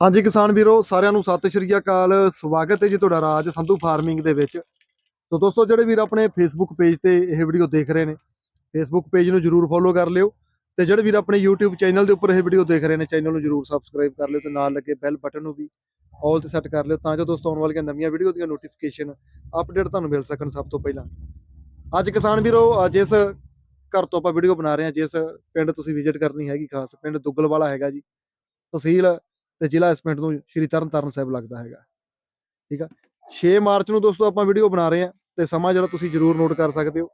ਹਾਂਜੀ ਕਿਸਾਨ ਵੀਰੋ, ਸਾਰਿਆਂ ਨੂੰ ਸਤਿ ਸ਼੍ਰੀ ਅਕਾਲ। ਸਵਾਗਤ ਹੈ ਜੀ ਤੁਹਾਡਾ ਰਾਜ ਸੰਧੂ ਫਾਰਮਿੰਗ ਦੇ ਵਿੱਚ। ਤੋ ਦੋਸਤੋ, ਜਿਹੜੇ ਵੀਰ ਆਪਣੇ ਫੇਸਬੁੱਕ ਪੇਜ ਤੇ ਇਹ ਵੀਡੀਓ ਦੇਖ ਰਹੇ ਨੇ ਫੇਸਬੁੱਕ ਪੇਜ ਨੂੰ ਜਰੂਰ ਫੋਲੋ ਕਰ ਲਿਓ ਤੇ ਜਿਹੜੇ ਵੀਰ ਆਪਣੇ YouTube ਚੈਨਲ ਦੇ ਉੱਪਰ ਇਹ ਵੀਡੀਓ ਦੇਖ ਰਹੇ ਨੇ ਚੈਨਲ ਨੂੰ ਜਰੂਰ ਸਬਸਕ੍ਰਾਈਬ ਕਰ ਲਿਓ ਤੇ ਨਾਲ ਲੱਗੇ ਬੈਲ ਬਟਨ ਨੂੰ ਵੀ ਆਲ ਤੇ ਸੈੱਟ ਕਰ ਲਿਓ ਤਾਂ ਜੋ ਦੋਸਤੋ ਆਉਣ ਵਾਲੀਆਂ ਨਵੀਆਂ ਵੀਡੀਓ ਦੀਆਂ ਨੋਟੀਫਿਕੇਸ਼ਨ ਅਪਡੇਟ ਤੁਹਾਨੂੰ ਮਿਲ ਸਕਣ ਸਭ ਤੋਂ ਪਹਿਲਾਂ। ਅੱਜ ਕਿਸਾਨ ਵੀਰੋ, ਅੱਜ ਇਸ ਘਰ ਤੋਂ ਆਪਾਂ ਵੀਡੀਓ ਬਣਾ ਰਹੇ ਹਾਂ, ਜਿਸ ਪਿੰਡ ਤੁਸੀਂ ਵਿਜ਼ਿਟ ਕਰਨੀ ਹੈਗੀ, ਖਾਸ ਪਿੰਡ ਦੁੱਗਲ ਵਾਲਾ ਹੈਗਾ ਜੀ, ਤਹਿਸੀਲ ਤੇ ਜ਼ਿਲ੍ਹਾ ਇਸ ਪਿੰਡ ਨੂੰ ਸ਼੍ਰੀ ਤਰਨਤਾਰਨ ਸਾਹਿਬ ਲੱਗਦਾ ਹੈਗਾ। ਠੀਕ ਆ? 6 ਮਾਰਚ ਨੂੰ ਦੋਸਤੋ ਆਪਾਂ ਵੀਡੀਓ ਬਣਾ ਰਹੇ ਹਾਂ ਤੇ ਸਮਾਂ ਜਿਹੜਾ ਤੁਸੀਂ ਜਰੂਰ ਨੋਟ ਕਰ ਸਕਦੇ ਹੋ।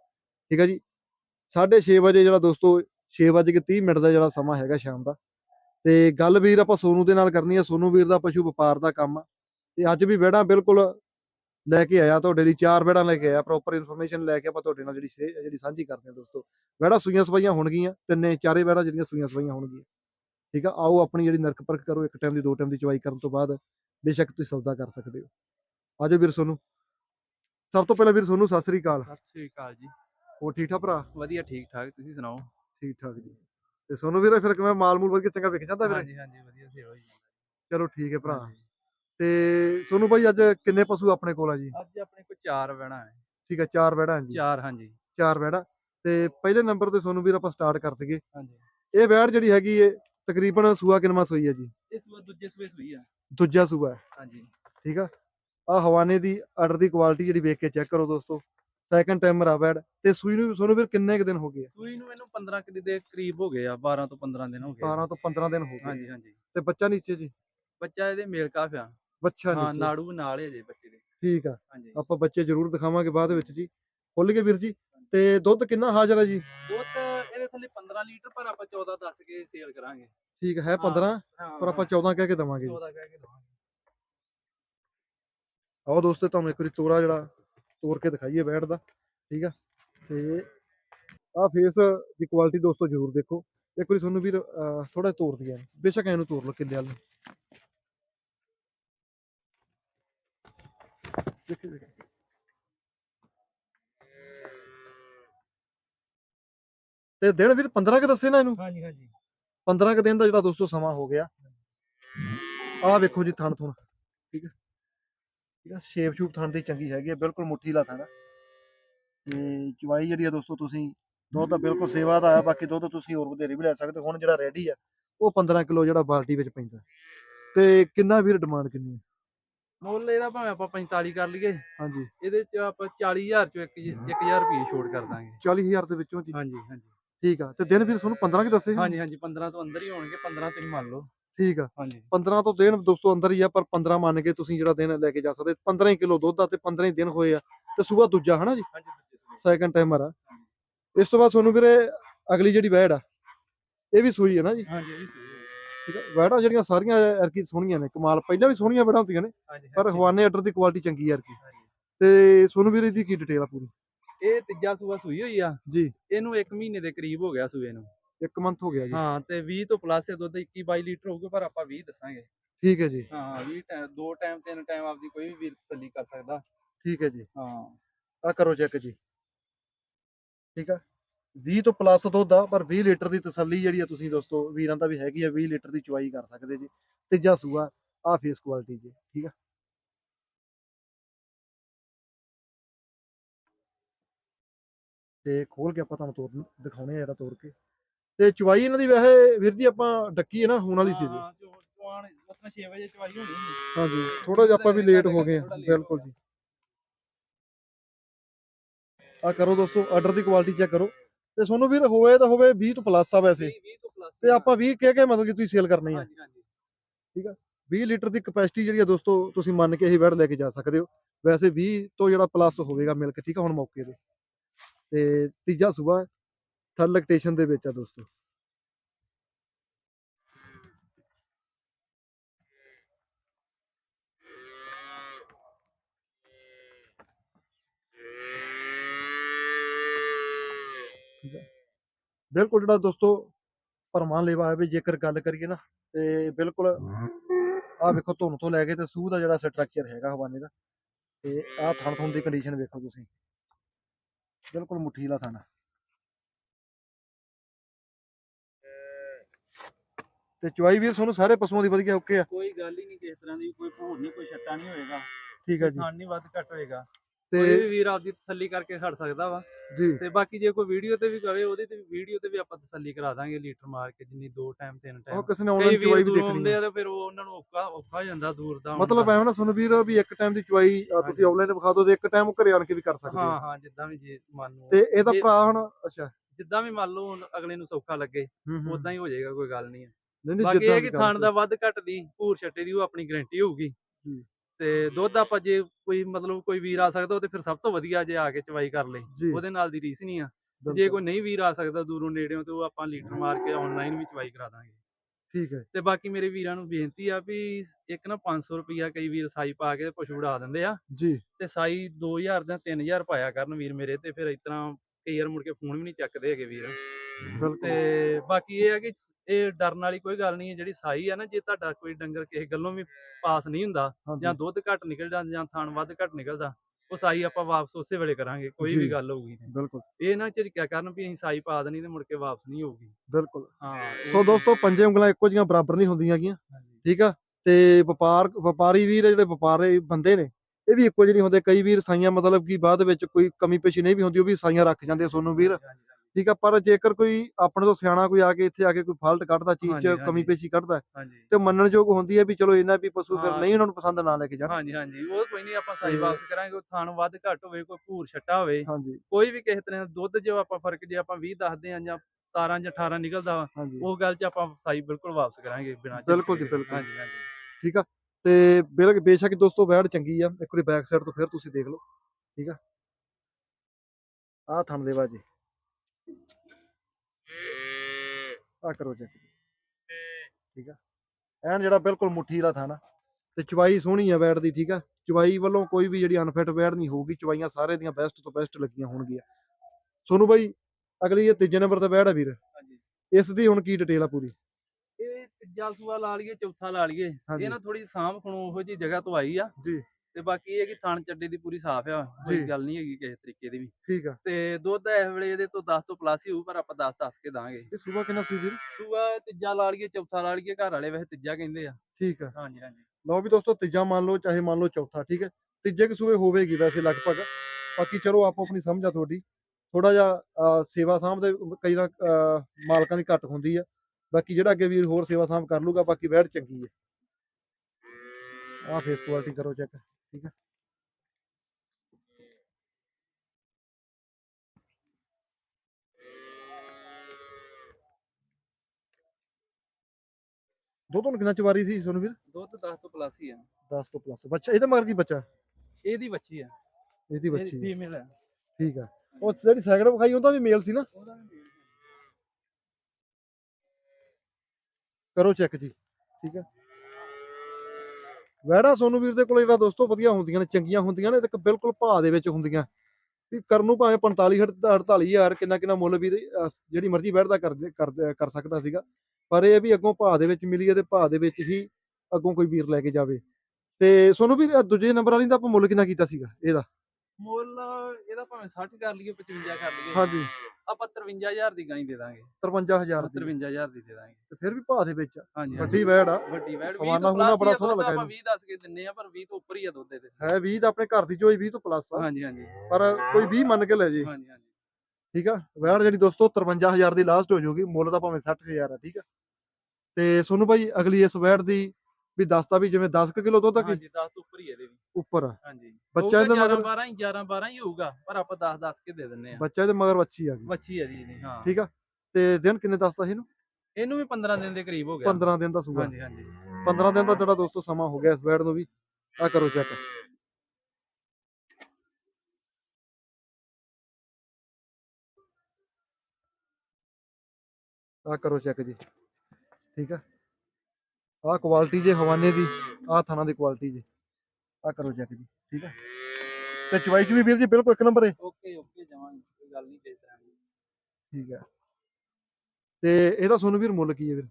ਠੀਕ ਆ ਜੀ? 6:30 ਵਜੇ ਜਿਹੜਾ ਦੋਸਤੋ 6:30 ਮਿੰਟ ਦਾ ਜਿਹੜਾ ਸਮਾਂ ਹੈਗਾ ਸ਼ਾਮ ਦਾ। ਤੇ ਗੱਲ ਵੀਰ ਆਪਾਂ ਸੋਨੂ ਦੇ ਨਾਲ ਕਰਨੀ ਆ। ਸੋਨੂ ਵੀਰ ਦਾ ਪਸ਼ੂ ਵਪਾਰ ਦਾ ਕੰਮ ਆ। ਤੇ ਅੱਜ ਵੀ ਵਿਹੜਾ ਬਿਲਕੁਲ ਲੈ ਕੇ ਆਇਆ ਤੁਹਾਡੇ ਲਈ। ਚਾਰ ਵਿਹੜਾਂ ਲੈ ਕੇ ਆਇਆ। ਪ੍ਰੋਪਰ ਇਨਫੋਰਮੇਸ਼ਨ ਲੈ ਕੇ ਆਪਾਂ ਤੁਹਾਡੇ ਨਾਲ ਜਿਹੜੀ ਸੇ- ਜਿਹੜੀ ਸਾਂਝੀ ਕਰਦੇ ਹਾਂ ਦੋਸਤੋ। ਵਿਹੜਾ ਸੂਈਆਂ ਸਵਾਈਆਂ ਹੋਣਗੀਆਂ। ਤਿੰਨੇ ਚਾਰੇ ਵਿਹੜਾਂ ਜਿਹੜੀਆਂ ਸੂਈਆਂ ਸਵਾਈਆਂ ਹੋਣਗੀਆਂ। ਠੀਕ ਆ ਆਓ ਆਪਣੀ ਜਿਹੜੀ ਨਰਕ ਪਰਖ ਕਰੋ ਇੱਕ ਟਾਈਮ ਦੀ ਦੋ ਟਾਈਮ ਦੀ ਚਵਾਈ ਕਰਨ ਤੋਂ ਬਾਅਦ ਬੇਸ਼ੱਕ ਤੁਸੀਂ ਸੌਦਾ ਕਰ ਸਕਦੇ ਹੋ। ਆਜੋ ਵੀਰ ਸੋਨੂੰ। ਸਭ ਤੋਂ ਪਹਿਲਾਂ ਵੀਰ ਸੋਨੂੰ ਸਤਿ ਸ੍ਰੀ ਅਕਾਲ। ਸਤਿ ਸ਼੍ਰੀ ਅਕਾਲ ਜੀ। ਹੋਰ ਠੀਕ ਠਾਕ ਭਰਾ? ਵਧੀਆ ਠੀਕ ਠਾਕ ਤੁਸੀਂ ਸੁਣਾਓ? ਠੀਕ ਠਾਕ ਜੀ। ਤੇ ਸੋਨੂੰ ਵੀਰੇ ਫਿਰ ਕਿਵੇਂ ਮਾਲ ਮੂਲ ਵਧੀਆ ਚੰਗਾ ਵਿਕ ਜਾਂਦਾ ਵੀਰੇ? ਹਾਂਜੀ ਹਾਂਜੀ ਵਧੀਆ ਸੇਵਾ ਹੋਈ ਚਲੋ ਠੀਕ ਹੈ ਭਰਾ। ਤੇ ਸੋਨੂੰ ਭਾਈ ਅੱਜ ਕਿੰਨੇ ਪਸ਼ੂ ਆਪਣੇ ਕੋਲ ਆ ਜੀ? ਅੱਜ ਆਪਣੇ ਕੋਲ ਚਾਰ ਵੈਣਾ ਹੈ ਠੀਕ ਹੈ ਚਾਰ ਵੈੜਾਂ ਜੀ। ਚਾਰ ਹਾਂਜੀ। ਚਾਰ ਵੈੜਾਂ ਤੇ ਪਹਿਲੇ ਨੰਬਰ ਤੇ ਸੋਨੂੰ ਵੀਰ ਆਪਾਂ ਸਟਾਰਟ ਕਰ ਦਈਏ। ਹਾਂਜੀ। ਇਹ ਵੈੜ ਜਿਹੜੀ ਹੈਗੀ ਏ ਤਕਰੀਬਨ ਸੂਆ ਕਿੰਨਵਾਂ ਸੂਈ ਹੈ ਜੀ? ਇਸ ਵਾਰ ਦੂਜੇ ਸੂਏ ਸੂਈ ਆ। ਦੂਜਾ ਸੂਆ ਹੈ। ਹਾਂਜੀ। ਠੀਕ ਆ? ਆ ਹਵਾਨੇ ਦੀ ਆਰਡਰ ਦੀ ਕੁਆਲਿਟੀ ਜਿਹੜੀ ਵੇਖ ਕੇ ਚੈੱਕ ਕਰੋ ਦੋਸਤੋ। ਸੈਕੰਡ ਟਾਈਮਰ ਆ ਵੈੜ ਤੇ ਸੂਈ ਨੂੰ ਸੋਨੂੰ ਵੀਰ ਕਿੰਨੇ ਕੁ ਦਿਨ ਹੋ ਗਏ ਆ? ਸੂਈ ਨੂੰ ਮੈਨੂੰ 15 ਕਿ ਦੇ ਕਰੀਬ ਹੋ ਗਏ ਆ 12 ਤੋਂ 15 ਦਿਨ ਹੋ ਗਏ 12 ਤੋਂ 15 ਦਿਨ ਹੋ ਗਏ ਹਾਂਜੀ ਹਾਂਜੀ। ਤੇ ਬੱਚਾ ਨੀਚੇ ਜੀ? ਬੱਚਾ ਇਹਦੇ ਮੇਲ ਕਾਫਿਆ ਬੱਚਾ ਹਾਂ ਨੀਚੇ। ਨਾੜੂ ਨਾਲ ਹੀ ਅਜੇ ਬੱਚੇ ਦੇ। ਠੀਕ ਆ। ਹਾਂਜੀ। ਆਪਾਂ ਬੱਚੇ ਜ਼ਰੂਰ ਦਿਖਾਵਾਂਗੇ ਬਾਅਦ ਵਿੱਚ ਜੀ। ਖੁੱਲ ਕੇ ਵੀਰ ਜੀ। ਤੇ ਦੁੱਧ ਕਿੰਨਾ ਹਾਜ਼ਰ ਹੈ ਜੀ? ਇਹਦੇ ਥੱਲੇ 15 ਲੀਟਰ ਪਰ ਆਪਾਂ 14 ਦੱਸ ਕੇ ਸੇਲ ਕਰਾਂਗੇ। ਠੀਕ ਹੈ 15 ਹਾਂ ਪਰ ਆਪਾਂ 14 ਕਹਿ ਕੇ ਦਵਾਂਗੇ ਜੀ। 14 ਕਹਿ ਕੇ ਦਵਾਂਗੇ। ਆਓ ਦੋਸਤੋ ਤੁਹਾਨੂੰ ਇੱਕ ਵਾਰੀ ਤੋਰਾ ਜਿਹੜਾ ਤੋੜ ਕੇ ਦਿਖਾਈਏ ਬੈਠ ਦਾ। ਠੀਕ ਆ? ਤੇ ਆਹ ਫੇਸ ਦੀ ਕੁਆਲਿਟੀ ਦੋਸਤੋ ਜ਼ਰੂਰ ਦੇਖੋ। ਇੱਕ ਵਾਰੀ ਤੁਹਾਨੂੰ ਵੀਰ ਥੋੜਾ ਤੋੜ ਦਿਆ ਬੇਸ਼ੱਕ ਇਹਨੂੰ ਤੋੜ ਲਓ ਕਿੱਲੇ ਵਾਲ ਦੇਖੋ ਦੇਖੋ ਤੇ ਦਿਨ ਵੀਰ 15 ਕ ਦੱਸੇ ਨਾ ਇਹਨੂੰ? ਹਾਂਜੀ ਹਾਂਜੀ। 15 ਕ ਦਿਨ ਦਾ ਜਿਹੜਾ ਦੋਸਤੋ ਸਮਾਂ ਹੋ ਗਿਆ। ਆਹ ਵੇਖੋ ਜੀ ਥਣ ਥੁਣ ਠੀਕ ਹੈ ਠੀਕ ਹੈ ਸ਼ੇਪ ਸ਼ੂਪ ਥਣ ਦੀ ਚੰਗੀ ਹੈਗੀ ਹੈ ਬਿਲਕੁਲ ਮੁੱਠੀ ਲਾ ਥਣ। ਤੇ ਚਵਾਈ ਜਿਹੜੀ ਆ ਦੋਸਤੋ ਤੁਸੀਂ ਦੁੱਧ ਦਾ ਬਿਲਕੁਲ ਸੇਵਾ ਦਾ ਆ ਬਾਕੀ ਦੁੱਧ ਤੁਸੀਂ ਹੋਰ ਵਧੇਰੇ ਵੀ ਲੈ ਸਕਦੇ ਹੋ। ਹੁਣ ਜਿਹੜਾ ਰੈਡੀ ਆ ਉਹ 15 ਕਿਲੋ ਜਿਹੜਾ ਬਾਲਟੀ ਵਿੱਚ ਪੈਂਦਾ। ਤੇ ਕਿੰਨਾ ਵੀਰ ਡਿਮਾਂਡ ਕਿੰਨੀ ਹੈ ਮੁੱਲ ਇਹਦਾ ਭਾਵੇਂ ਆਪਾਂ 45 ਕਰ ਲਈਏ। ਹਾਂਜੀ। ਇਹਦੇ ਚ ਆਪਾਂ 40000 ਚੋਂ 1000 ਰੁਪਏ ਛੋੜ ਕਰ ਦਾਂਗੇ। 40000 ਦੇ ਵਿੱਚੋਂ ਜੀ। ਹਾਂਜੀ ਹਾਂਜੀ। ਠੀਕ ਆ ਤੇ ਦਿਨ ਵੀਰ ਤੁਹਾਨੂੰ 15 ਕਿ ਦੱਸੇ? ਹਾਂਜੀ ਹਾਂਜੀ 15 ਤੋਂ ਅੰਦਰ ਹੀ ਹੋਣਗੇ 15 ਤੁਸੀਂ ਮੰਨ ਲਓ। ਠੀਕ ਆ ਹਾਂਜੀ। 15 ਤੋਂ ਦਿਨ ਦੋਸਤੋ ਅੰਦਰ ਹੀ ਆ ਪਰ 15 ਮੰਨ ਕੇ ਤੁਸੀਂ ਜਿਹੜਾ ਦਿਨ ਲੈ ਕੇ ਜਾ ਸਕਦੇ 15 ਹੀ ਕਿਲੋ ਦੁੱਧ ਆ ਤੇ 15 ਹੀ ਦਿਨ ਹੋਏ ਆ ਤੇ ਸਵੇਰ ਦੂਜਾ ਹਨਾ ਜੀ। ਸੈਕੰਡ ਟਾਈਮਰ ਆ। ਇਸ ਤੋਂ ਬਾਅਦ ਤੁਹਾਨੂੰ ਵੀਰੇ ਅਗਲੀ ਜਿਹੜੀ ਵੈੜ ਆ ਇਹ ਵੀ ਸੂਈ ਹੈ ਨਾ ਜੀ? ਹਾਂਜੀ ਇਹ ਵੀ ਸਹੀ ਹੈ। ਠੀਕ ਹੈ ਵੈੜਾਂ ਜਿਹੜੀਆਂ ਸਾਰੀਆਂ ਐਰਕੀ ਸੋਹਣੀਆਂ ਨੇ ਕਮਾਲ ਪਹਿਲਾਂ ਵੀ ਸੋਹਣੀਆਂ ਵੈੜਾਂ ਹੁੰਦੀਆਂ ਨੇ ਪਰ ਹਵਾਨੇ ਆਰਡਰ ਦੀ ਕੁਆਲਿਟੀ ਚੰਗੀ ਐਰਕੀ। ਤੇ ਸੋਨੂੰ ਵੀਰੇ ਦੀ ਕੀ ਡਿਟੇਲ ਆ ਪੂਰੀ? ਇਹ ਤੀਜਾ ਸੂਆ ਸੂਈ ਹੋਈ ਆ। ਜੀ। ਇਹਨੂੰ 1 ਮਹੀਨੇ ਦੇ ਕਰੀਬ ਹੋ ਗਿਆ ਸੂਏ ਨੂੰ। ਇੱਕ ਮੰਥ ਹੋ ਗਿਆ ਜੀ। ਹਾਂ ਤੇ 20 ਤੋਂ ਪਲੱਸ ਇਹ ਦੁੱਧ 21 22 ਲੀਟਰ ਹੋਊਗਾ ਪਰ ਆਪਾਂ 20 ਦੱਸਾਂਗੇ। ਠੀਕ ਹੈ ਜੀ। ਹਾਂ 20 ਟਾਈਮ ਦੋ ਟਾਈਮ ਤਿੰਨ ਟਾਈਮ ਆਪਦੀ ਕੋਈ ਵੀ ਵੀਰ ਤਸੱਲੀ ਕਰ ਸਕਦਾ। ਠੀਕ ਹੈ ਜੀ। ਹਾਂ। ਆ ਕਰੋ ਚੈੱਕ ਜੀ। ਠੀਕ ਆ? 20 ਤੋਂ ਪਲੱਸ ਦੁੱਧ ਆ ਪਰ 20 ਲੀਟਰ ਦੀ ਤਸੱਲੀ ਜਿਹੜੀ ਆ ਤੁਸੀਂ ਦੋਸਤੋ ਵੀਰਾਂ ਦਾ ਵੀ ਹੈਗੀ ਆ 20 ਲੀਟਰ ਦੀ ਚੁਆਈ ਕਰ ਸਕਦੇ ਜੀ। ਤੀਜਾ ਸੂਆ ਆ ਫੇਸ ਕੁਆਲਿਟੀ ਜੀ ਠੀਕ ਆ? ਤੇ ਖੋਲ ਕੇ ਆਪਾਂ ਤੁਹਾਨੂੰ ਤੋੜ ਦਿਖਾਉਣੇ ਆ ਜਿਹੜਾ ਤੋੜ ਕੇ। ਤੇ ਚੁਆਈ ਇਹਨਾਂ ਦੀ ਵੈਸੇ ਵੀਰ ਜੀ ਆਪਾਂ ਡੱਕੀ ਹੈ ਨਾ ਹੋਣ ਵਾਲੀ ਸੀ ਜੀ। ਹਾਂ ਚੋ- ਚਵਾਣ ਮਤਲਬ 6 ਵਜੇ ਚਵਾਈ ਹੋਣੀ ਸੀ। ਹਾਂਜੀ ਥੋੜਾ ਜਿਹਾ ਆਪਾਂ ਵੀ ਲੇਟ ਹੋ ਗਏ ਆ ਬਿਲਕੁਲ ਜੀ। ਆ ਕਰੋ ਦੋਸਤੋ ਆਰਡਰ ਦੀ ਕੁਆਲਿਟੀ ਚੈੱਕ ਕਰੋ। ਤੇ ਤੁਹਾਨੂੰ ਵੀਰ ਹੋਵੇ ਤਾਂ ਹੋਵੇ 20 ਤੋਂ ਪਲੱਸ ਆ ਵੈਸੇ। 20 20 ਤੋਂ ਪਲੱਸ ਤੇ ਆਪਾਂ 20 ਕਹਿ ਕੇ ਮਤਲਬ ਕਿ ਤੁਸੀਂ ਸੇਲ ਕਰਨੀ ਆ। ਹਾਂਜੀ ਹਾਂਜੀ। 20 ਲੀਟਰ ਦੀ ਕਪੈਸਿਟੀ ਜਿਹੜੀ ਆ ਦੋਸਤੋ ਤੁਸੀਂ ਮੰਨ ਕੇ ਇਹ ਵੈੜ ਲੈ ਕੇ ਜਾ ਸਕਦੇ ਹੋ। ਵੈਸੇ 20 ਤੋਂ ਜਿਹੜਾ ਪਲੱਸ ਹੋਵੇਗਾ ਮਿਲਕ ਠੀਕ ਆ? ਹੁਣ ਮੌਕੇ ਤੇ। ਤੇ ਤੀਜਾ ਸੂਬਾ ਥਰਡ ਲੈਕਟੇਸ਼ਨ ਦੇ ਵਿੱਚ ਆ ਦੋਸਤੋ। ਬਿਲਕੁਲ ਜਿਹੜਾ ਦੋਸਤੋ ਭਰਮਾਂ ਲੇਵਾ ਹੈ ਵੀ ਜੇਕਰ ਗੱਲ ਕਰੀਏ ਨਾ, ਤੇ ਬਿਲਕੁਲ ਆਹ ਵੇਖੋ ਧੁਨ ਤੋਂ ਲੈ ਕੇ ਤੇ ਸੂਹ ਦਾ ਜਿਹੜਾ ਸਟਰਕਚਰ ਹੈਗਾ ਹਵਾਨੇ ਦਾ, ਤੇ ਆਹ ਥਣ ਥਣ ਦੀ ਕੰਡੀਸ਼ਨ ਵੇਖੋ ਤੁਸੀਂ। ਬਿਲਕੁਲ ਮੁੱਠੀਲਾ ਥਣ। ਆ। ਤੇ ਚਵਾਈ ਵੀਰ ਤੁਹਾਨੂੰ ਸਾਰੇ ਪਸ਼ੂਆਂ ਦੀ ਵਧੀਆ ਓਕੇ ਆ? ਕੋਈ ਗੱਲ ਹੀ ਨਹੀਂ ਕਿਸੇ ਤਰ੍ਹਾਂ ਦੀ ਕੋਈ ਭੂਰ ਨਹੀਂ ਕੋਈ ਛੱਟਾ ਨਹੀਂ ਹੋਏਗਾ। ਠੀਕ ਆ ਜੀ। ਥਾਣ ਨਹੀਂ ਵੱਧ ਘੱਟ ਹੋਏਗਾ। ਕੋਈ ਤੇ ਵੀ ਵੀਰ ਆਪਦੀ ਤਸੱਲੀ ਕਰਕੇ ਖੜ ਸਕਦਾ ਵਾ ਜੀ ਤੇ ਬਾਕੀ ਜੇ ਕੋਈ ਵੀਡੀਓ ਤੇ ਵੀ ਕਵੇ ਉਹਦੇ ਤੇ ਵੀ ਵੀਡੀਓ ਤੇ ਵੀ ਆਪਾਂ ਤਸੱਲੀ ਕਰਾ ਦਾਂਗੇ ਲੀਟਰ ਮਾਰ ਕੇ ਜਿੰਨੀ ਦੋ ਟਾਈਮ ਤਿੰਨ ਉਹ ਟਾਈਮ ਕਿਸੇ ਨੇ ਕਈ ਆਨਲਾਈਨ ਵੀਰ ਚਵਾਈ ਵੀ ਦੂਰੋਂ ਦੇਖਣੀ ਆਉਂਦੇ ਆ ਤੇ ਫਿਰ ਉਹ ਉਹਨਾਂ ਨੂੰ ਔਖਾ ਔਖਾ ਹੋ ਜਾਂਦਾ ਦੂਰ ਦਾ ਆਉਣ ਮਤਲਬ ਦਾ। ਐਵੇਂ ਨਾ ਸੁਣ ਵੀਰ ਵੀ ਇੱਕ ਟਾਈਮ ਦੀ ਚਵਾਈ ਆ, ਤੁਸੀਂ। ਆਨਲਾਈਨ ਵਿਖਾ ਦੋ ਤੇ ਇੱਕ ਟਾਈਮ ਘਰੇ ਆਣ ਕੇ ਵੀ ਕਰ ਸਕਦੇ ਹਾਂ ਹੋ ਹਾਂ ਜਿੱਦਾਂ ਵੀ ਜੇ ਮੰਨ ਲਓ ਤੇ ਇਹਦਾ ਜੇ- ਭਰਾ ਹੁਣ ਅੱਛਾ ਜਿੱਦਾਂ ਵੀ ਮੰਨ ਲਓ ਹੁਣ ਅਗਲੇ ਨੂੰ ਸੌਖਾ ਲੱਗੇ ਉਦਾਂ ਹੀ ਹੋ ਜਾਏਗਾ ਕੋਈ ਗੱਲ ਨਹੀਂ ਹੈ। ਨਹੀਂ ਨਹੀਂ ਬਾਕੀ ਇਹ ਜਿੱਦਾਂ ਹੈ ਵੀ ਕਿ ਥਾਣ ਸੀ। ਦਾ ਵੱਧ ਘੱਟ ਦੀ ਭੂਰ ਛੱਟੇ ਦੀ ਉਹ ਆਪਣੀ ਗਾਰੰਟੀ ਹੋਊਗੀ। ਤੇ ਦੁੱਧ ਆਪਾਂ ਜੇ ਕੋਈ ਮਤਲਬ ਕੋਈ ਵੀਰ ਆ ਸਕਦਾ ਉਹ ਤੇ ਫਿਰ ਸਭ ਤੋਂ ਵਧੀਆ ਜੇ ਆ ਕੇ ਚਵਾਈ ਕਰ ਲੇ ਜੀ। ਉਹਦੇ ਨਾਲ ਦੀ ਰੀਸ ਨਹੀਂ ਆ। ਜੇ ਕੋਈ ਨਹੀਂ ਵੀਰ ਆ ਸਕਦਾ ਦੂਰੋਂ ਨੇੜਿਓਂ ਤੇ ਉਹ ਆਪਾਂ ਲੀਟਰ ਮਾਰ ਕੇ ਆਨਲਾਈਨ ਵੀ ਚਵਾਈ ਕਰਾ ਦਾਂਗੇ। ਠੀਕ ਹੈ। ਤੇ ਬਾਕੀ ਮੇਰੇ ਵੀਰਾਂ ਨੂੰ ਬੇਨਤੀ ਆ ਵੀ ਇੱਕ ਨਾ 500 ਰੁਪਿਆ ਕਈ ਵੀਰ ਸਾਈ ਪਾ ਕੇ ਤੇ ਪਸ਼ੂ ਉਡਾ ਦਿੰਦੇ ਆ। ਜੀ। ਤੇ ਸਾਈ 2000 ਜਾਂ 3000 ਪਾਇਆ ਕਰਨ ਵੀਰ ਮੇਰੇ ਤੇ ਫਿਰ ਇਸ ਤਰ੍ਹਾਂ ਕਈ ਵਾਰ ਮੁੜ ਕੇ ਫੋਨ ਵੀ ਨਹੀਂ ਚੱਕਦੇ ਹੈਗੇ ਵੀਰ। ਤੇ ਬਾਕੀ ਇਹ ਆ ਕਿ ਇਹ ਡਰਨ ਵਾਲੀ ਕੋਈ ਗੱਲ ਨਹੀਂ ਹੈ ਜਿਹੜੀ ਸਾਈ ਆ ਨਾ ਜੇ ਤੁਹਾਡਾ ਕੋਈ ਡੰਗਰ ਕਿਸੇ ਗੱਲੋਂ ਵੀ ਪਾਸ ਨਹੀਂ ਹੁੰਦਾ ਜਾਂ ਦੁੱਧ ਘੱਟ ਨਿਕਲ ਜਾਂਦਾ ਜਾਂ ਥਣ ਵੱਧ ਘੱਟ ਨਿਕਲਦਾ ਉਹ ਸਾਈ ਆਪਾਂ ਵਾਪਸ ਉਸੇ ਵੇਲੇ ਕਰਾਂਗੇ ਕੋਈ। ਵੀ ਗੱਲ ਹੋਊਗੀ। ਬਿਲਕੁਲ। ਇਹ ਨਾ ਝਿਜਕਿਆ ਕਰਨ ਵੀ ਅਸੀਂ ਸਾਈ ਪਾ ਦੇਣੀ ਤੇ ਮੁੜ ਕੇ ਵਾਪਸ ਨਹੀਂ ਹੋਊਗੀ। ਬਿਲਕੁਲ। ਹਾਂ ਸੋ ਦੋਸਤੋ ਪੰਜੇ ਉਂਗਲਾਂ ਇੱਕੋ ਜਿਹੀਆਂ ਬਰਾਬਰ ਨਹੀਂ ਹੁੰਦੀਆਂ ਗੀਆਂ ਹਾਂਜੀ। ਠੀਕ ਆ? ਤੇ ਵਪਾਰ ਵਪਾਰੀ ਵੀਰ ਜਿਹੜੇ ਵਪਾਰੀ ਬੰਦੇ ਨੇ ਇਹ ਵੀ ਇੱਕੋ ਜਿਹੇ ਨਹੀਂ ਹੁੰਦੇ। ਕਈ ਵੀਰ ਸਾਈਆਂ ਮਤਲਬ ਕਿ ਬਾਅਦ ਵਿੱਚ ਕੋਈ ਕਮੀ ਪੇਸ਼ੀ ਨਹੀਂ ਵੀ ਹੁੰਦੀ ਉਹ ਵੀ ਸਾਈਆਂ ਰੱਖ ਜਾਂਦੇ ਆ ਸੋਨੂੰ ਵੀਰ। ਠੀਕ ਆ ਪਰ ਜੇਕਰ ਕੋਈ ਆਪਣੇ ਤੋਂ ਸਿਆਣਾ ਕੋਈ ਆ ਕੇ ਇੱਥੇ ਆ ਕੇ ਕੋਈ ਫਾਲਟ ਕੱਢਦਾ ਚੀਜ਼ 'ਚ ਕਮੀ। ਪੇਸ਼ੀ ਕੱਢਦਾ ਤੇ ਮੰਨਣਯੋਗ ਹੁੰਦੀ ਹੈ ਵੀ ਚਲੋ ਇਹਨਾਂ ਵੀ ਪਸ਼ੂ ਫਿਰ। ਨਹੀਂ ਉਹਨਾਂ ਨੂੰ ਪਸੰਦ ਨਾ ਲੈ ਕੇ ਜਾਣ। ਹਾਂਜੀ ਹਾਂਜੀ। ਉਹ ਕੋਈ ਨਹੀਂ ਆਪਾਂ ਸਾਈ ਵਾਪਸ ਕਰਾਂਗੇ ਉਹ ਥਣ ਵੱਧ ਘੱਟ ਹੋਵੇ ਕੋਈ ਭੂਰ ਛੱਟਾ ਹੋਵੇ ਕੋਈ ਵੀ ਕਿਸੇ ਤਰ੍ਹਾਂ ਦਾ ਦੁੱਧ ਜੋ ਆਪਾਂ ਫ਼ਰਕ ਜੇ ਆਪਾਂ 20 ਦੱਸਦੇ ਆ ਜਾਂ 17 ਜਾਂ 18 ਨਿਕਲਦਾ ਉਹ ਗੱਲ 'ਚ ਆਪਾਂ ਸਾਈ ਬਿਲਕੁਲ ਵਾਪਸ ਕਰਾਂਗੇ ਬਿਨਾਂ ਬਿਲਕੁਲ ਜੀ। ਬਿਲਕੁਲ। ਹਾਂਜੀ ਹਾਂਜੀ। ਤੇ ਬਿਲਕ ਬੇਸ਼ੱਕ ਦੋਸਤੋ ਵੈੜ ਚੰਗੀ ਆ ਇੱਕ ਵਾਰੀ ਬੈਕ ਸਾਈਡ ਤੋਂ ਫਿਰ ਤੁਸੀਂ ਦੇਖ ਲਓ ਠੀਕ ਆ? ਆਹ ਥਣ ਦੇਵਾ ਜੀ ਆ ਕਰੋ ਚੈੱਕ ਠੀਕ ਆ? ਐਨ ਜਿਹੜਾ ਬਿਲਕੁਲ ਮੁੱਠੀ ਦਾ ਥਣ ਆ ਤੇ ਚਵਾਈ ਸੋਹਣੀ ਆ ਵੈੜ ਦੀ ਠੀਕ ਆ? ਚਵਾਈ ਵੱਲੋਂ ਕੋਈ ਵੀ ਜਿਹੜੀ ਅਨਫਿਟ ਵੈੜ ਨਹੀਂ ਹੋਊਗੀ ਚਵਾਈਆਂ ਸਾਰੇ ਦੀਆਂ ਬੈਸਟ ਤੋਂ ਬੈਸਟ ਲੱਗੀਆਂ ਹੋਣਗੀਆਂ। ਸੋਨੂੰ ਬਾਈ ਅਗਲੀ ਇਹ ਤੀਜੇ ਨੰਬਰ ਤੇ ਵੈੜ ਆ ਵੀਰ। ਹਾਂਜੀ। ਇਸ ਦੀ ਹੁਣ ਕੀ ਡਿਟੇਲ ਆ ਪੂਰੀ? ਤੀਜਾ ਸੂਆ ਲਾ ਲਈਏ ਚੌਥਾ ਲਾ ਲਈਏ ਇਹ ਨਾ ਥੋੜੀ ਸਾਂਭ ਖਣੋ ਉਹੋ ਜੀ ਜਗ੍ਹਾ ਤੋਂ ਆਈ ਆ। ਜੀ। ਤੇ ਬਾਕੀ ਇਹ ਹੈ ਕਿ ਥਣ ਚੱਡੇ ਦੀ ਪੂਰੀ ਸਾਫ਼ ਆ। ਕੋਈ ਗੱਲ ਨਹੀਂ ਹੈਗੀ ਕਿਸੇ ਤਰੀਕੇ ਦੀ ਵੀ। ਠੀਕ ਆ। ਤੇ ਦੁੱਧ ਇਸ ਵੇਲੇ ਇਹਦੇ ਤੋਂ 10 ਤੋਂ ਪਲੱਸ ਹੀ ਹੋਊ ਪਰ ਆਪਾਂ 10 ਦੱਸ ਕੇ ਦਾਂਗੇ। ਇਹ ਸੂਬਾ ਕਿੰਨਾ ਸੀ ਵੀਰ? ਸੂਆ ਤੀਜਾ ਲਾ ਲਈਏ ਚੌਥਾ ਲਾ ਲਈਏ ਘਰ ਵਾਲੇ ਵੈਸੇ ਤੀਜਾ ਕਹਿੰਦੇ ਆ। ਠੀਕ ਆ। ਹਾਂਜੀ ਹਾਂਜੀ। ਲਓ ਵੀ ਦੋਸਤੋ ਤੀਜਾ ਮੰਨ ਲਓ ਚਾਹੇ ਮੰਨ ਲਓ ਚੌਥਾ ਠੀਕ ਹੈ ਤੀਜੇ ਕਿ ਸੂਏ ਹੋਵੇਗੀ ਵੈਸੇ ਲਗਭਗ। ਬਾਕੀ ਚਲੋ ਆਪੋ ਆਪਣੀ ਸਮਝ ਆ ਤੁਹਾਡੀ। ਥੋੜਾ ਜਿਹਾ ਸੇਵਾ ਸਾਂਭ ਦੇ ਕਈ ਨਾ ਮਾਲਕਾਂ ਦੀ ਘੱਟ ਹੁੰਦੀ ਆ। ਬਾਕੀ ਜਿਹੜਾ ਅੱਗੇ ਵੀਰ ਹੋਰ ਸੇਵਾ ਸਾਂਭ ਕਰ ਲੂਗਾ ਬਾਕੀ ਵੈੜ ਚੰਗੀ ਹੈ। ਆਹ ਫੇਸ ਕੁਆਲਿਟੀ ਕਰੋ ਚੈੱਕ ਠੀਕ ਹੈ? ਦੋ ਤੋਂ ਕਿੰਨਾ ਚਵਾਰੀ ਸੀ ਤੁਹਾਨੂੰ ਵੀਰ? ਦੁੱਧ 10 ਤੋਂ ਪਲੱਸ ਹੀ ਆ। 10 ਤੋਂ ਪਲੱਸ ਬੱਚਾ ਇਹਦੇ ਮਗਰ ਕੀ ਬੱਚਾ? ਇਹਦੀ ਬੱਚੀ ਆ। ਇਹਦੀ ਬੱਚੀ। ਫੀਮੇਲ ਆ। ਠੀਕ ਆ। ਉਹ ਜਿਹੜੀ ਸੈਕਿੰਡ ਵਿਖਾਈ ਉਹਦਾ ਵੀ ਮੇਲ ਸੀ ਨਾ? ਉਹਦਾ ਵੀ ਕਰੋ ਚੈੱਕ ਜੀ ਠੀਕ ਹੈ। ਵੈੜਾ ਸੋਨੂ ਵੀਰ ਦੇ ਕੋਲ ਜਿਹੜਾ ਦੋਸਤੋ ਵਧੀਆ ਹੁੰਦੀਆਂ ਨੇ ਚੰਗੀਆਂ ਹੁੰਦੀਆਂ ਨੇ ਤੇ ਇੱਕ ਬਿਲਕੁਲ ਭਾਅ ਦੇ ਵਿੱਚ ਹੁੰਦੀਆਂ। ਵੀ ਕਰਨ ਨੂੰ ਭਾਵੇਂ 45 ਹਟ- 48000 ਕਿੰਨਾ ਕਿੰਨਾ ਮੁੱਲ ਵੀ ਜਿਹੜੀ ਮਰਜ਼ੀ ਵੈੜਦਾ ਕਰ ਕਰ ਸਕਦਾ ਸੀਗਾ। ਪਰ ਇਹ ਵੀ ਅੱਗੋਂ ਭਾਅ ਦੇ ਵਿੱਚ ਮਿਲੀ ਹੈ ਤੇ ਭਾਅ ਦੇ ਵਿੱਚ ਹੀ ਅੱਗੋਂ ਕੋਈ ਵੀਰ ਲੈ ਕੇ ਜਾਵੇ। ਤੇ ਸੋਨੂ ਵੀਰ ਆਹ ਦੂਜੇ ਨੰਬਰ ਵਾਲੀ ਦਾ ਆਪਾਂ ਮੁੱਲ ਕਿੰਨਾ ਕੀਤਾ ਸੀਗਾ? ਇਹਦਾ। ਮੁੱਲ ਇਹਦਾ ਭਾਵੇਂ 60 ਕਰ ਲਈਏ 55 ਕਰ ਲਈਏ। ਹਾਂਜੀ। ਆਪਾਂ 53000 ਦੀ ਗਾਂ ਹੀ ਦੇ ਦਾਂਗੇ। 53000 ਦੀ। 53000 ਦੀ ਦੇ ਦਾਂਗੇ। ਤੇ ਫਿਰ ਵੀ ਭਾਅ ਦੇ ਵਿੱਚ ਆ। ਹਾਂਜੀ ਵੱਡੀ ਵੈੜ ਆ। ਵੱਡੀ ਵੈੜ। 20 ਹਵਾਨਾ plus ਬੜਾ ਸੋਹਣਾ ਲੱਗਾ ਆਪਾਂ 20 ਦੱਸ ਕੇ ਦਿੰਨੇ ਆ ਪਰ 20 ਤੋਂ ਉੱਪਰ ਹੀ ਆ ਦੁੱਧ ਇਹਦੇ। ਹੈ 20 ਤਾਂ ਆਪਣੇ ਘਰ ਦੀ ਚੋਈ 20 ਤੋਂ ਪਲੱਸ ਆ। ਹਾਂਜੀ ਹਾਂਜੀ। ਪਰ ਕੋਈ 20 ਮੰਨ ਕੇ ਲੈ ਜੇ। ਹਾਂਜੀ ਹਾਂਜੀ। ਠੀਕ ਆ? ਵੈੜ ਜਿਹੜੀ ਦੋਸਤੋ 53000 ਦੀ ਲਾਸਟ ਹੋ ਜਾਊਗੀ ਮੁੱਲ ਤਾਂ ਭਾਵੇਂ 60000 ਆ ਠੀਕ ਆ? ਤੇ ਸੋਨੂੰ ਭਾਈ ਅਗਲੀ ਇਸ ਵੈੜ ਦੀ ਵੀ ਦੱਸਤਾ ਵੀ ਜਿਵੇਂ 10 ਕਿਲੋ ਦੁੱਧ ਤੱਕ ਹਾਂਜੀ 10 ਤੋਂ ਉੱਪਰ ਹੀ ਇਹਦੇ ਵੀ। ਉੱਪਰ। ਆ ਹਾਂਜੀ ਬੱਚਾ ਇਹਦੇ ਮਗਰ 12 ਹੀ 11 12 ਹੀ ਹੋਊਗਾ ਪਰ ਆਪਾਂ 10 ਦੱਸ ਕੇ ਦੇ ਦਿੰਨੇ ਆ ਬੱਚਾ ਇਹਦੇ ਮਗਰ ਵੱਛੀ ਆ ਗਈ। ਬੱਚੀ ਹੈ ਜੀ ਇਹਦੀ ਹਾਂ। ਠੀਕ ਆ? ਤੇ ਦਿਨ ਕਿੰਨੇ ਦੱਸਤਾ ਸੀ ਇਹਨੂੰ? ਇਹਨੂੰ ਵੀ 15 ਦਿਨ ਦੇ ਕਰੀਬ ਹੋ ਗਿਆ। 15 ਦਿਨ ਦਾ ਸੂਆ। ਹਾਂਜੀ ਹਾਂਜੀ। 15 ਦਿਨ ਦਾ ਜਿਹੜਾ ਦੋਸਤੋ ਸਮਾਂ ਹੋ ਗਿਆ ਇਸ ਵੈੜ ਨੂੰ ਵੀ ਆ ਕਰੋ ਚੈੱਕ ਆ ਕਰੋ ਚੈੱਕ ਜੀ। ਠੀਕ ਆ? ਆ ਕੁਆਲਿਟੀ ਜੇ ਹਵਾਨੇ ਦੀ ਆ ਥਾਣਾ ਦੀ ਕੁਆਲਿਟੀ ਜੀ। ਆ ਕਰੋ ਚੈੱਕ ਜੀ ਠੀਕ ਆ? ਤੇ ਚਵਾਈ ਚ ਵੀ ਵੀਰ ਜੀ ਬਿਲਕੁਲ ਇੱਕ ਨੰਬਰ ਹੈ ਓਕੇ ਓਕੇ ਜਮਾਂ ਕੋਈ ਗੱਲ ਨਹੀਂ ਦੀ ਠੀਕ ਆ। ਤੇ ਇਹਦਾ ਤੁਹਾਨੂੰ ਵੀਰ ਮੁੱਲ ਕੀ ਹੈ ਵੀਰ?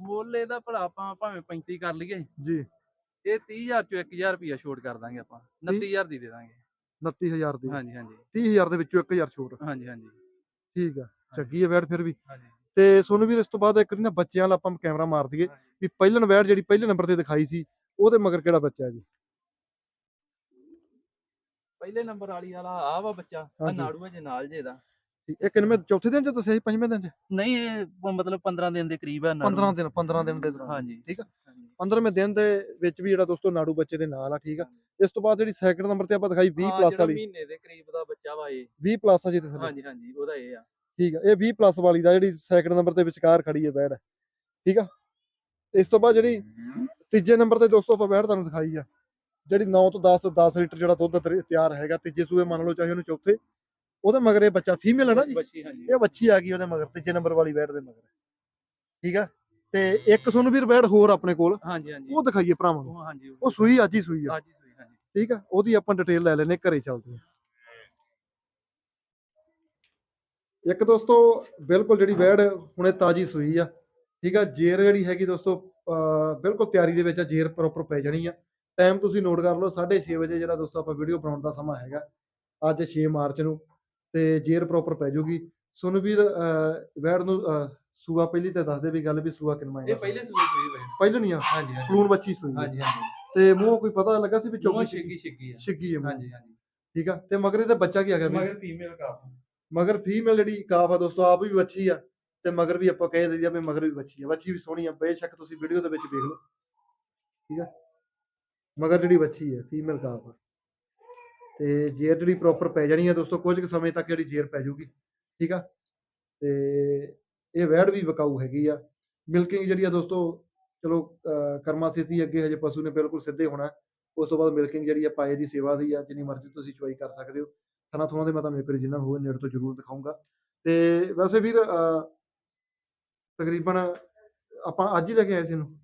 ਮੁੱਲ ਇਹਦਾ ਭਲਾ ਆਪਾਂ ਭਾਵੇਂ 35 ਕਰ ਲਈਏ। ਜੀ। ਇਹ 30000 ਚੋਂ 1000 ਰੁਪਿਆ ਛੋਟ ਕਰ ਦਾਂਗੇ ਆਪਾਂ। 29000 ਦੀ ਦੇ ਦਾਂਗੇ। 29000 ਦੀ। ਹਾਂਜੀ ਹਾਂਜੀ। 30000 ਦੇ ਵਿੱਚੋਂ 1000 ਛੋਟ। ਹਾਂਜੀ ਹਾਂਜੀ। ਠੀਕ ਆ। ਚੱਗੀ ਹੈ ਵੈੜ ਫਿਰ ਵੀ। ਹਾਂਜੀ। ਤੇ ਸੋਨੂੰ ਵੀਰ ਇਸ ਤੋਂ ਬਾਅਦ ਇੱਕ ਨਾ ਬੱਚਿਆਂ ਵਾਲਾ ਆਪਾਂ ਕੈਮਰਾ ਮਾਰ ਦਈਏ ਵੀ ਪਹਿਲਣ ਵੈੜ ਜਿਹੜੀ ਪਹਿਲੇ ਨੰਬਰ ਤੇ ਦਿਖਾਈ ਸੀ ਉਹਦੇ ਮਗਰ ਕਿਹੜਾ ਬੱਚਾ ਹੈ ਜੀ? ਪਹਿਲੇ ਨੰਬਰ ਵਾਲੀ ਵਾਲਾ ਆ ਵਾ ਬੱਚਾ ਆ ਹਾਂਜੀ। ਨਾੜੂ ਹੈ ਜੇ ਨਾਲ ਜੇ ਦਾ ਇਹ ਕਿੰਨਵੇਂ ਚੌਥੇ ਦਿਨ ਚ ਦੱਸਿਆ ਸੀ ਪੰਜਵੇਂ ਦਿਨ ਚ? ਨਹੀਂ ਇਹ ਮਤਲਬ 15 ਦਿਨ ਦੇ ਕਰੀਬ ਆ 15 ਦਿਨ 15 ਦਿਨ ਦੇ ਦੌਰਾਨ। ਹਾਂਜੀ। ਠੀਕ ਆ? ਹਾਂਜੀ। 15ਵੇਂ ਦਿਨ ਦੇ ਵਿੱਚ ਵੀ ਜਿਹੜਾ ਦੋਸਤੋ ਨਾੜੂ ਬੱਚੇ ਦੇ ਨਾਲ ਆ ਠੀਕ ਆ? ਇਸ ਤੋਂ ਬਾਅਦ ਜਿਹੜੀ ਸੈਕਿੰਡ ਨੰਬਰ ਤੇ ਆਪਾਂ ਦਿਖਾਈ 20 ਹਾਂ, ਪਲੱਸ ਵਾਲੀ। ਮਹੀਨੇ ਦੇ ਕਰੀਬ ਦਾ ਬੱਚਾ ਵਾ ਇਹ। 20 ਪਲੱਸ ਆ ਜੀ ਤੇ ਹਾਂਜੀ ਹਾਂਜੀ ਉਹਦਾ ਇਹ ਆ। ਠੀਕ ਆ ਇਹ 20 ਪਲੱਸ ਵਾਲੀ ਦਾ ਜਿਹੜੀ ਸੈਕਿੰਡ ਨੰਬਰ ਤੇ ਵਿਚਕਾਰ ਖੜੀ ਹੈ ਬੈੜ ਠੀਕ ਆ? ਇਸ ਤੋਂ ਬਾਅਦ ਜਿਹੜੀ ਤੀਜੇ ਨੰਬਰ ਤੇ ਦੋਸਤੋ ਆਪਾਂ ਬੈੜ ਤੁਹਾਨੂੰ ਦਿਖਾਈ ਆ। ਜਿਹੜੀ 9 ਤੋਂ 10 10 ਲੀਟਰ ਜਿਹੜਾ ਦੁੱਧ ਤਿਆਰ ਹੈਗਾ ਤੀਜੇ ਸੂਏ ਮੰਨ ਲਓ ਚਾਹੇ ਉਹਨੂੰ ਚੌਥੇ ਉਹਦੇ ਮਗਰ ਇਹ ਬੱਚਾ ਫੀਮੇਲ ਹੈ ਨਾ ਜੀ? ਇਹ ਬੱਚੀ ਆ ਗਈ ਉਹਦੇ ਮਗਰ ਤੀਜੇ ਨੰਬਰ ਵਾਲੀ ਬੈੜ ਦੇ ਮਗਰ। ਠੀਕ ਆ? ਤੇ ਇੱਕ ਸੋਨੂੰ ਵੀਰ ਬੈੜ ਹੋਰ ਆਪਣੇ ਕੋਲ ਹਾਂਜੀ ਹਾਂਜੀ। ਉਹ ਦਿਖਾਈਏ ਭਰਾਵਾਂ ਨੂੰ। ਹਾਂਜੀ ਉਹ। ਸੂਈ ਅੱਜ ਹੀ ਸੂਈ ਆ। ਠੀਕ ਆ? ਉਹਦੀ ਆਪਾਂ ਡਿਟੇਲ ਲੈ ਲੈਨੇ ਘਰੇ ਚੱਲਦੇ ਆ ਇੱਕ ਦੋਸਤੋ ਬਿਲਕੁਲ ਜਿਹੜੀ ਵੈੜ ਹੁਣੇ ਤਾਜੀ ਸੂਈ ਆ ਠੀਕ ਆ? ਜੇਰ ਜਿਹੜੀ ਹੈਗੀ ਦੋਸਤੋ ਅਹ ਬਿਲਕੁਲ ਤਿਆਰੀ ਦੇ ਵਿੱਚ ਆ ਜੇਰ ਪ੍ਰੋਪਰ ਪੈ ਜਾਣੀ ਆ। ਟਾਈਮ ਤੁਸੀਂ ਨੋਟ ਕਰ ਲਓ 6:30 ਵਜੇ ਜਿਹੜਾ ਦੋਸਤੋ ਆਪਾਂ ਵੀਡੀਓ ਬਣਾਉਣ ਦਾ ਸਮਾਂ ਹੈਗਾ ਅੱਜ 6 ਮਾਰਚ ਨੂੰ ਤੇ ਜੇਰ ਪ੍ਰੋਪਰ ਪੈ ਜੂਗੀ। ਸੋਨੂੰ ਵੀਰ ਅਹ ਵੈੜ ਨੂੰ ਅਹ ਸੂਆ ਪਹਿਲੀ ਤੇ ਦੱਸ ਦੇ ਵੀ ਗੱਲ ਵੀ ਸੂਆ ਕਿੰਨਾ ਇਹ ਪਹਿਲੇ ਸੂਈ ਸੂਈ ਵੇ ਪਹਿਲਾਂ ਨਹੀਂ ਆ? ਹਾਂਜੀ ਹਾਂਜੀ। ਪਲੂਣ ਬੱਚੀ ਸੂਈ ਆ। ਹਾਂਜੀ ਹਾਂਜੀ। ਤੇ ਮੂੰਹ ਕੋਈ ਪਤਾ ਲੱਗਾ ਸੀ ਵੀ ਚੌਕੀ ਆ। ਹੈ ਮੂੰਹ। ਹਾਂਜੀ ਹਾਂਜੀ। ਠੀਕ ਆ? ਤੇ ਮਗਰ ਇਹਦਾ ਬੱਚਾ ਕੀ ਆ ਗਿਆ ਵੀ? ਮਗਰ ਫੀਮੇਲ ਕਾਫ ਮਗਰ ਫੀਮੇਲ ਜਿਹੜੀ ਕਾਫ ਆ ਦੋਸਤੋ, ਆਪ ਵੀ ਵੱਛੀ ਆ ਤੇ ਮਗਰ ਵੀ ਆਪਾਂ ਕਹਿ ਦਈਏ ਆ ਵੀ ਮਗਰ ਵੀ ਵੱਛੀ ਆ। ਵੱਛੀ ਵੀ ਸੋਹਣੀ ਆ, ਬੇਸ਼ੱਕ ਤੁਸੀਂ ਵੀਡੀਓ ਦੇ ਵਿੱਚ ਵੇਖ ਲਓ। ਠੀਕ ਆ? ਮਗਰ ਜਿਹੜੀ ਵੱਛੀ ਆ ਫੀਮੇਲ ਕਾਫ ਆ। ਤੇ ਜੇਰ ਜਿਹੜੀ ਪ੍ਰੋਪਰ ਪੈ ਜਾਣੀ ਆ ਦੋਸਤੋ, ਕੁਝ ਕੁ ਸਮੇਂ ਤੱਕ ਜਿਹੜੀ ਜੇਰ ਪੈ ਜਾਊਗੀ। ਠੀਕ ਆ? ਤੇ ਇਹ ਵੈੜ ਵੀ ਵਿਕਾਊ ਹੈਗੀ ਆ। ਮਿਲਕਿੰਗ ਜਿਹੜੀ ਆ ਦੋਸਤੋ, ਚਲੋ ਅਹ ਕਰਮਾ ਸਿੱਧੀ ਅੱਗੇ ਹਜੇ ਪਸ਼ੂ ਨੇ ਬਿਲਕੁਲ ਸਿੱਧੇ ਹੋਣਾ। ਉਸ ਤੋਂ ਬਾਅਦ ਮਿਲਕਿੰਗ ਜਿਹੜੀ ਆ ਪਾਏ ਦੀ ਸੇਵਾ ਦੀ ਆ, ਜਿੰਨੀ ਮਰਜ਼ੀ ਤੁਸੀਂ ਚੁਆਈ ਕਰ ਸਕਦੇ ਹੋ। ਥਣਾ ਥੁਣਾ ਦੇ ਮੈਂ ਤੁਹਾਨੂੰ ਇੱਕ ਜਿੰਨਾ ਹੋਵੇ ਨੇੜੇ ਤੋਂ ਜ਼ਰੂਰ ਦਿਖਾਊਂਗਾ। ਤੇ ਵੈਸੇ ਵੀਰ ਤਕਰੀਬਨ ਆਪਾਂ ਅੱਜ ਹੀ ਲੈ ਕੇ ਆਏ ਸੀ ਇਹਨੂੰ?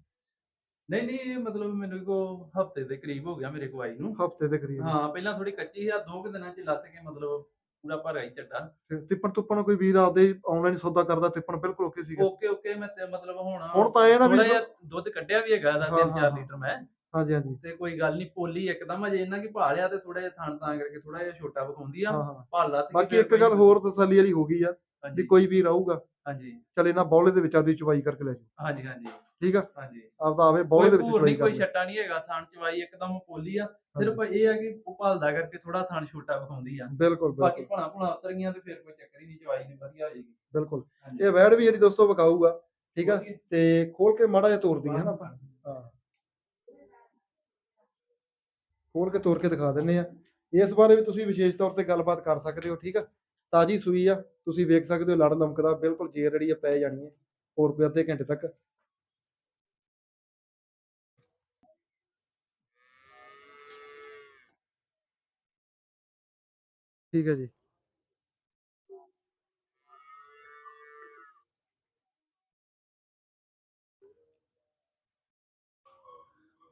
ਨਹੀਂ ਨਹੀਂ ਇਹ ਮਤਲਬ ਮੈਨੂੰ ਕੋ ਹਫ਼ਤੇ ਦੇ ਕਰੀਬ ਹੋ ਗਿਆ ਮੇਰੇ ਕੋਲ ਆਈ ਨੂੰ। ਹਫ਼ਤੇ ਦੇ ਕਰੀਬ। ਹਾਂ ਪਹਿਲਾਂ ਥੋੜੀ ਕੱਚੀ ਆ ਦੋ ਕੁ ਦਿਨਾਂ ਚ ਲੱਤ ਕੇ ਮਤਲਬ ਪੂਰਾ ਭਰ ਆਈ ਚੱਡਾ। ਤਿੱਪਣ ਤੁੱਪਣ ਕੋਈ ਵੀਰ ਆਪਦੇ ਆਨਲਾਈਨ ਸੌਦਾ ਕਰਦਾ ਤਿੱਪਣ ਬਿਲਕੁਲ ਓਕੇ ਸੀਗਾ। ਓਕੇ ਓਕੇ ਮੈਂ ਤੇ ਮਤਲਬ ਹੁਣ ਹੁਣ ਤਾਂ ਇਹ ਨਾ ਵੀ ਜਿਹਾ ਦੁੱਧ ਕੱਢਿਆ ਵੀ ਹੈਗਾ ਦਾ ਹਾਂ, 3-4 ਹਾਂ, ਲੀਟਰ ਮੈਂ। ਹਾਂਜੀ ਹਾਂਜੀ। ਤੇ ਕੋਈ ਗੱਲ ਨਹੀਂ ਪੋਲੀ ਇੱਕਦਮ ਅਜੇ ਇਹਨਾਂ ਕੀ ਭਾ ਲਿਆ ਤੇ ਥੋੜਾ ਜਿਹਾ ਥਣ ਤਾਂ ਕਰਕੇ ਥੋੜਾ ਜਿਹਾ ਛੋਟਾ ਵਿਖਾਉਂਦੀ ਆ ਹਾਂ ਹਾਂ। ਭਾਲਾ ਤੇ ਬਾਕੀ ਇੱਕ ਗੱਲ ਹੋਰ ਤਸੱਲੀ ਵਾਲੀ ਹੋ ਗਈ ਆ ਵੀ ਹਾਂਜੀ। ਕੋਈ ਵੀਰ ਆਊਗਾ ਹਾਂਜੀ। ਚਲ ਇਹਨਾਂ ਬੌਲੇ ਦੇ ਵਿੱਚ ਆਪਦੀ ਚੁਬਾਈ ਕਰਕੇ ਲੈ ਜਾਓ। ਹਾਂਜੀ ਹਾਂਜੀ। ਠੀਕ ਆ? ਹਾਂਜੀ। ਆਪਦਾ ਆਵੇ ਬੌਲੇ ਦੇ ਕੋਈ ਵਿੱਚ ਭੂਰ ਚੁਬਾਈ ਨਹੀਂ ਕੋਈ ਛੱਟਾ ਨਹੀਂ ਹੈਗਾ ਥਣ ਚਵਾਈ ਇੱਕਦਮ ਪੋਲੀ ਆ ਸਿਰਫ ਇਹ ਆ ਕਿ ਉਹ ਭਾਲਦਾ ਕਰਕੇ ਥੋੜਾ ਥਣ ਛੋਟਾ ਵਿਖਾਉਂਦੀ ਆ। ਬਿਲਕੁਲ ਬਾਕੀ ਬਿਲਕੁਲ ਭਣਾ ਭੁਣਾ ਉਤਰੀਆਂ ਤੇ ਫਿਰ ਕੋਈ ਚੱਕਰ ਹੀ ਨਹੀਂ ਚਵਾਈ ਨਹੀਂ ਵਧੀਆ ਹੋਏਗੀ। ਬਿਲਕੁਲ। ਹਾਂਜੀ। ਇਹ ਵੈੜ ਵੀ ਜਿਹੜੀ ਦੋਸਤੋ ਵਿਕਾਊਗਾ ਠੀਕ ਆ? ਤੇ ਖੋਲ ਕੇ ਮਾੜਾ ਜਿਹਾ ਤੋਰਦੀ ਹੈ ਨਾ ਆਪਾਂ। ਹਾਂ। ਖੋਲ ਕੇ ਤੋਰ ਕੇ ਦਿਖਾ ਦਿੰਨੇ ਆ। ਇਸ ਬਾਰੇ ਵੀ ਤੁਸੀਂ ਵਿਸ਼ੇਸ਼ ਤੌਰ ਤੇ ਗੱਲਬਾਤ ਕਰ ਸਕਦੇ ਹੋ, ਠੀਕ ਆ? ਤਾਜੀ ਸੂਈ ਆ, ਤੁਸੀਂ ਵੇਖ ਸਕਦੇ ਹੋ ਲੜ ਲਮਕਦਾ, ਬਿਲਕੁਲ ਜੇਰ ਜਿਹੜੀ ਆ ਪੈ ਜਾਣੀ ਹੈ ਹੋਰ ਕੋਈ ਅੱਧੇ ਘੰਟੇ ਤੱਕ। ਠੀਕ ਹੈ ਜੀ।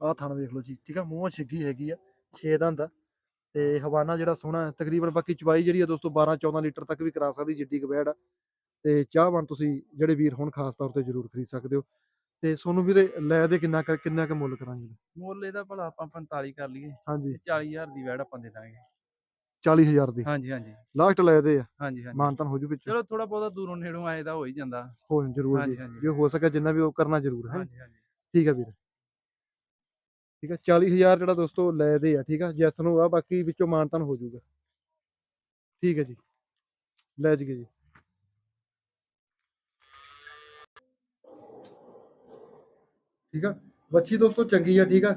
ਆਹ ਥਣ ਵੇਖ ਲਓ ਜੀ, ਠੀਕ ਆ? ਮੂੰਹ ਛਿੱਗੀ ਹੈਗੀ ਆ। ਛੇ ਦੰਦ ਆ ਤੇ ਹਵਾਨਾ ਜਿਹੜਾ ਸੋਹਣਾ ਹੈ, ਤਕਰੀਬਨ ਬਾਕੀ ਚਵਾਈ ਜਿਹੜੀ ਆ ਦੋਸਤੋ 12 14 ਲੀਟਰ ਤੱਕ ਵੀ ਕਰਾ ਸਕਦੀ ਜਿੱਡੀ ਕੁ ਵੈੜ ਆ। ਤੇ ਚਾਹਵਾਨ ਤੁਸੀਂ ਜਿਹੜੇ ਵੀਰ ਹੁਣ ਖਾਸ ਤੌਰ ਤੇ ਜ਼ਰੂਰ ਖਰੀਦ ਸਕਦੇ ਹੋ। ਤੇ ਸੋਨੂੰ ਵੀਰੇ ਲੈ ਦੇ ਕਿੰਨਾ ਕਰ ਕਿੰਨਾ ਕੁ ਮੁੱਲ ਕਰਾਂਗੇ? ਮੁੱਲ ਇਹਦਾ ਭਲਾ ਆਪਾਂ 45 ਕਰ ਲਈਏ। ਹਾਂਜੀ। 40000 ਦੀ ਵੈੜ ਆਪਾਂ ਦੇ ਦਾਂਗੇ। 40000 ਦੀ? ਹਾਂਜੀ ਹਾਂਜੀ। ਲਾਸਟ ਲੈ ਦੇ ਆ। ਹਾਂਜੀ ਹਾਂਜੀ। ਮਾਨਤਨ ਹੋ ਜੂ ਵਿੱਚ। ਚਲੋ ਥੋੜਾ ਬਹੁਤਾ ਦੂਰੋਂ ਨੇੜੋਂ ਆਏ ਦਾ ਹੋ ਹੀ ਜਾਂਦਾ। ਹੋ ਜ਼ਰੂਰ ਜੀ ਜੇ ਹੋ ਸਕੇ ਜਿੰਨਾ ਵੀ ਉਹ ਕਰਨਾ ਜ਼ਰੂਰ ਹੈ ਹਾਂਜੀ ਹਾਂਜੀ। ਠੀਕ ਆ ਵੀਰ। ਠੀਕ ਆ 40000 ਜਿਹੜਾ ਦੋਸਤੋ ਲੈ ਦੇ ਆ, ਠੀਕ ਆ ਜੈਸ ਨੂੰ ਆ, ਬਾਕੀ ਵਿੱਚੋਂ ਮਾਨਤਨ ਹੋ ਜਾਊਗਾ। ਠੀਕ ਹੈ ਜੀ। ਲੈ ਜੀ ਜੀ। ਠੀਕ ਆ ਵੱਛੀ ਦੋਸਤੋ ਚੰਗੀ ਆ, ਠੀਕ ਆ।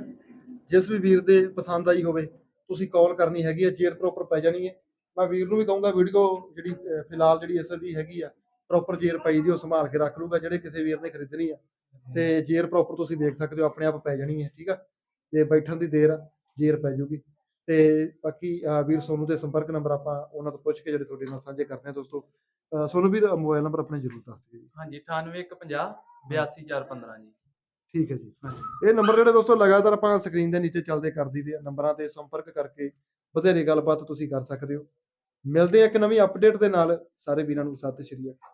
ਜਿਸ ਵੀ ਵੀਰ ਦੇ ਪਸੰਦ ਆਈ ਹੋਵੇ, ਤੁਸੀਂ ਕਾਲ ਕਰਨੀ ਹੈਗੀ ਆ ਚੇਅਰ ਪ੍ਰੋਪਰ ਪੈ ਜਾਣੀ ਹੈ ਮੈਂ ਵੀਰ ਨੂੰ ਵੀ ਕਹੂੰਗਾ, ਵੀਡੀਓ ਜਿਹੜੀ ਫਿਲਹਾਲ ਜਿਹੜੀ ਇਸ ਦੀ ਹੈਗੀ ਆ ਪ੍ਰੋਪਰ ਚੇਅਰ ਪਾਈ ਦੀ, ਉਹ ਸੰਭਾਲ ਕੇ ਰੱਖ ਲੂਗਾ ਜਿਹੜੇ ਕਿਸੇ ਵੀਰ ਨੇ ਖਰੀਦਣੀ ਆ। ਤੇ ਜੇਰ ਪ੍ਰੋਪਰ ਤੁਸੀਂ ਦੇਖ ਸਕਦੇ ਹੋ, ਆਪਣੇ ਆਪ ਪੈ ਜਾਣੀ ਹੈ ਠੀਕ ਆ। ਤੇ ਬੈਠਣ ਦੀ ਦੇਰ ਜੇਰ ਪੈ ਜੂਗੀ। ਤੇ ਬਾਕੀ ਵੀਰ ਸੋਨੂੰ ਦੇ ਸੰਪਰਕ ਨੰਬਰ ਆਪਾਂ ਉਹਨਾਂ ਤੋਂ ਪੁੱਛ ਕੇ ਜਿਹੜੇ ਤੁਹਾਡੇ ਨਾਲ ਸਾਂਝੇ ਕਰਦੇ ਆ ਦੋਸਤੋ ਸੋਨੂੰ ਵੀਰ ਮੋਬਾਈਲ ਨੰਬਰ ਆਪਣੇ ਜ਼ਰੂਰ ਦੱਸ ਦਿਓ ਜੀ। ਹਾਂਜੀ 98150 82415 ਜੀ। ਠੀਕ ਹੈ ਜੀ। ਇਹ ਨੰਬਰ ਜਿਹੜੇ ਦੋਸਤੋ ਲਗਾਤਾਰ ਆਪਾਂ ਸਕਰੀਨ ਦੇ ਨੀਚੇ ਚੱਲਦੇ ਕਰ ਦਈਦੇ ਨੰਬਰਾਂ ਤੇ ਸੰਪਰਕ ਕਰਕੇ ਬਥੇਰੀ ਗੱਲਬਾਤ ਤੁਸੀਂ ਕਰ ਸਕਦੇ ਹੋ। ਮਿਲਦੇ ਆ ਇੱਕ ਨਵੀਂ ਅਪਡੇਟ ਦੇ ਨਾਲ। ਸਾਰੇ ਵੀਰਾਂ ਨੂੰ ਸਤਿ ਸ਼੍ਰੀ ਅਕਾਲ।